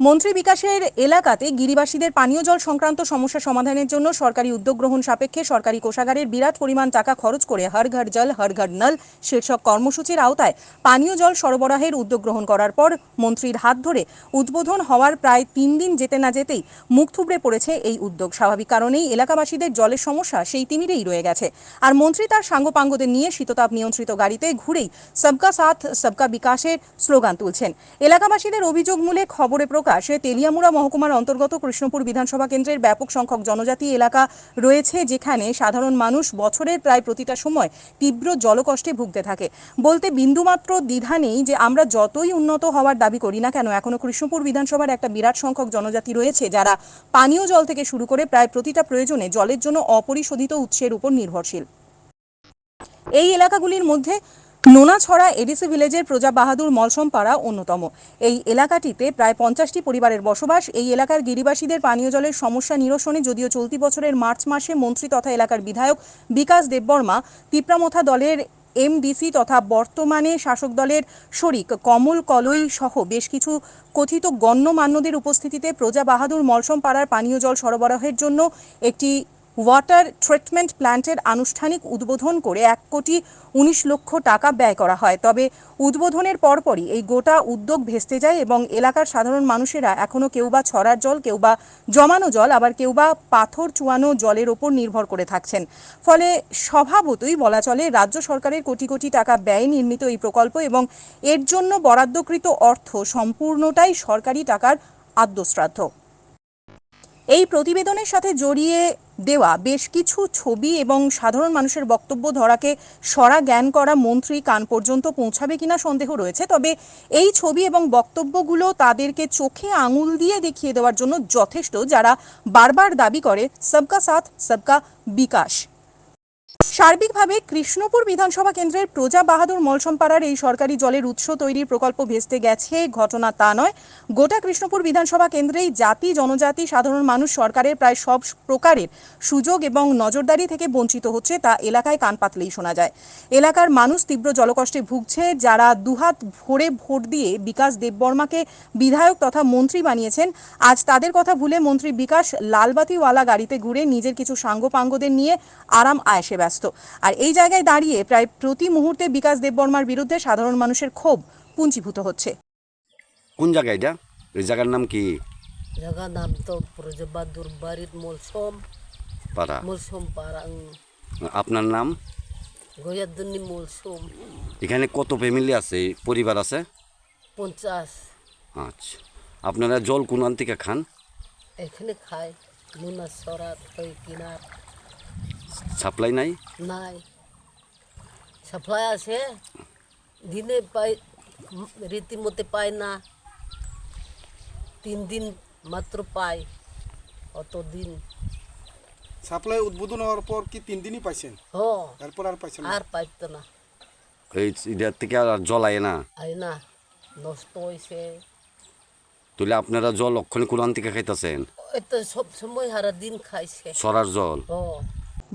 মন্ত্রী বিকাশের এলাকাতে গিরিবাসীদের পানীয় জল সংক্রান্ত সমস্যা সমাধানের জন্য সরকারি উদ্যোগ গ্রহণ সাপেক্ষে সরকারি কোষাগারের বিরাট পরিমাণ টাকা খরচ করে হর ঘর জল, হর ঘর নল শীর্ষক কর্মসূচির আওতায় পানীয় জল সরবরাহের উদ্যোগ গ্রহণ করার পর মন্ত্রীর হাত ধরে উদ্বোধন হওয়ার প্রায় তিন দিন যেতে না যেতেই মুখ থুবড়ে পড়েছে এই উদ্যোগ। স্বাভাবিক কারণেই এলাকাবাসীদের জলের সমস্যা সেই তিমিরেই রয়ে গেছে। আর মন্ত্রী তার সাঙ্গপাঙ্গদের নিয়ে শীততাপ নিয়ন্ত্রিত গাড়িতে ঘুরেই সবকা সাথ, সবকা বিকাশের স্লোগান তুলছেন। এলাকাবাসীদের অভিযোগ মূলে খবরে প্রকাশে তেলিয়ামুড়া মহকুমার অন্তর্গত কৃষ্ণপুর বিধানসভা কেন্দ্রের ব্যাপক সংখ্যক জনজাতি এলাকা রয়েছে যেখানে সাধারণ মানুষ বছরের প্রায় প্রতিটা সময় তীব্র জলকষ্টে ভুগতে থাকে। বলতে বিন্দুমাত্র দ্বিধা নেই যে আমরা যতই উন্নত হওয়ার দাবি করি না কেন, এখনও কৃষ্ণপুর বিধানসভার একটা বিরাট সংখ্যক জনজাতি রয়েছে যারা পানীয় জল থেকে শুরু করে প্রায় প্রতিটা প্রয়োজনে জলের জন্য অপরিশোধিত উৎসের উপর নির্ভরশীল। এই এলাকাগুলির মধ্যে নোনাছড়া এডিসি ভিলেজের প্রজা বাহাদুর মলসম পাড়া অন্যতম। এই এলাকাটিতে প্রায় পঞ্চাশটি পরিবারের বসবাস। এই এলাকার গিরিবাসীদের পানীয় জলের সমস্যা নিরসনে যদিও চলতি বছরের মার্চ মাসে মন্ত্রী তথা এলাকার বিধায়ক বিকাশ দেববর্মা পিপরামথা দলের এমডিসি তথা বর্তমানে শাসক দলের শরিক কমল কলই সহ বেশ কিছু কথিত গণ্যমান্যদের উপস্থিতিতে প্রজা বাহাদুর মলসম পাড়ার পানীয় জল সরবরাহের জন্য একটি ওয়াটার ট্রিটমেন্ট প্ল্যান্টের আনুষ্ঠানিক উদ্বোধন করে এক কোটি উনিশ লক্ষ টাকা ব্যয় করা হয়। তবে উদ্বোধনের পরপরই এই গোটা উদ্যোগ ভেস্তে যায় এবং এলাকার সাধারণ মানুষেরা এখনও কেউ বা ছড়ার জল, কেউ বা জমানো জল, আবার কেউ বা পাথর চুয়ানো জলের ওপর নির্ভর করে থাকছেন। ফলে স্বভাবতই বলা চলে, রাজ্য সরকারের কোটি কোটি টাকা ব্যয় নির্মিত এই প্রকল্প এবং এর জন্য বরাদ্দকৃত অর্থ সম্পূর্ণটাই সরকারি টাকার আদ্যশ্রাদ্ধ। এই প্রতিবেদনের সাথে জড়িয়ে দেওয়া বেশ কিছু ছবি এবং সাধারণ মানুষের বক্তব্য ধরাকে সরা জ্ঞান করা মন্ত্রী কান পর্যন্ত পৌঁছাবে কিনা সন্দেহ রয়েছে। তবে এই ছবি এবং বক্তব্যগুলো তাদেরকে চোখে আঙুল দিয়ে দেখিয়ে দেওয়ার জন্য যথেষ্ট, যারা বারবার দাবি করে, সবকা সাথ, সবকা বিকাশ। সার্বিকভাবে কৃষ্ণপুর বিধানসভা কেন্দ্রের প্রজা বাহাদুর মলসমপাড়ার এই সরকারি জলের উৎস তৈরির প্রকল্প ভেস্তে গেছে। ঘটনা তা নয়। গোটা কৃষ্ণপুর বিধানসভা কেন্দ্রেই জাতি, জনজাতি, সাধারণ মানুষ সরকারের প্রায় সব প্রকারের সুযোগ এবং নজরদারি থেকে বঞ্চিত হচ্ছে তা এলাকায় কান পাতলেই শোনা যায়। এলাকার মানুষ তীব্র জলকষ্টে ভুগছে। যারা দুহাত ভরে ভোট দিয়ে বিকাশ দেববর্মাকে বিধায়ক তথা মন্ত্রী বানিয়েছেন, আজ তাদের কথা ভুলে মন্ত্রী বিকাশ লালবাতিওয়ালা গাড়িতে ঘুরে নিজের কিছু সাঙ্গপাঙ্গদের নিয়ে আরাম আয়েসে ব্যস্ত। আর এই জায়গায় দাঁড়িয়ে প্রায় প্রতি মুহূর্তে বিকাশ দেববর্মার বিরুদ্ধে সাধারণ মানুষের ক্ষোভ পুঞ্জীভূত হচ্ছে। কোন জায়গা এটা? এই জায়গার নাম কি? Jaga nam to Projabadur Barit Molsom পাড়া। Molsom parang আপনার নাম? Goyaduni Molsom এখানে কত ফ্যামিলি আছে? পরিবার আছে? পঞ্চাশ। আচ্ছা। আপনারা জল কোন থেকে খান? এখানে খায়। নুনা সরাত কিনার সাপ্লাই নাই? নাই। সাপ্লাই আছে। দিনে পাই রীতিমতে পায় না। তিন দিন মাত্র পাই অত দিন। সাপ্লাই উদ্বোধন হওয়ার পর কি তিন দিনই পাইছেন? হ। এরপর আর পাইছেন? আর পাইত না। এই এটার থেকে আর জল আয় না? আই না। নষ্ট হয়েছে তাহলে আপনারা জল অক্ষণে কোরআন থেকে খাইতেছেন? ওই তো সব সময় সারা দিন খাইছে। সরার জল? হ।